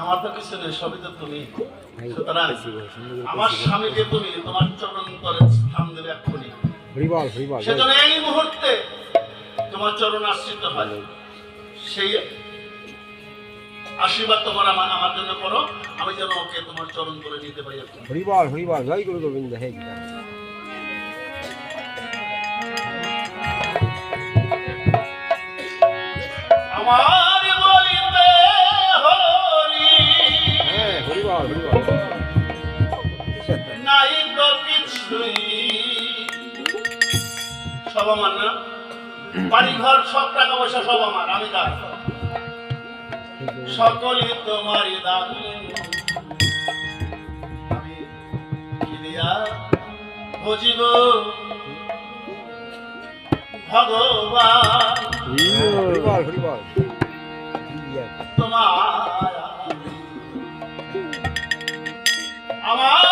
আমার তো কিছু নেই সবই তো তুমি। সুতরাং আমার স্বামীকে তুমি তোমার চরণ করে স্থান দেবে এক্ষুনি। সেজন্য এই মুহূর্তে তোমার চরণ আশ্রিত হয়। সেই আশীর্বাদ তোমার আমার আমার জন্য করো। আমি যেন ওকে তোমার চরণ করে নিতে পারি হরিবল হরিবল জয় গুরু গোবিন্দ হে গীতা। আমার আমার না বাড়ি ঘর সব টাকা পয়সা সব আমার আমি তোমারই বুঝিব ভগবান। তোমার আমার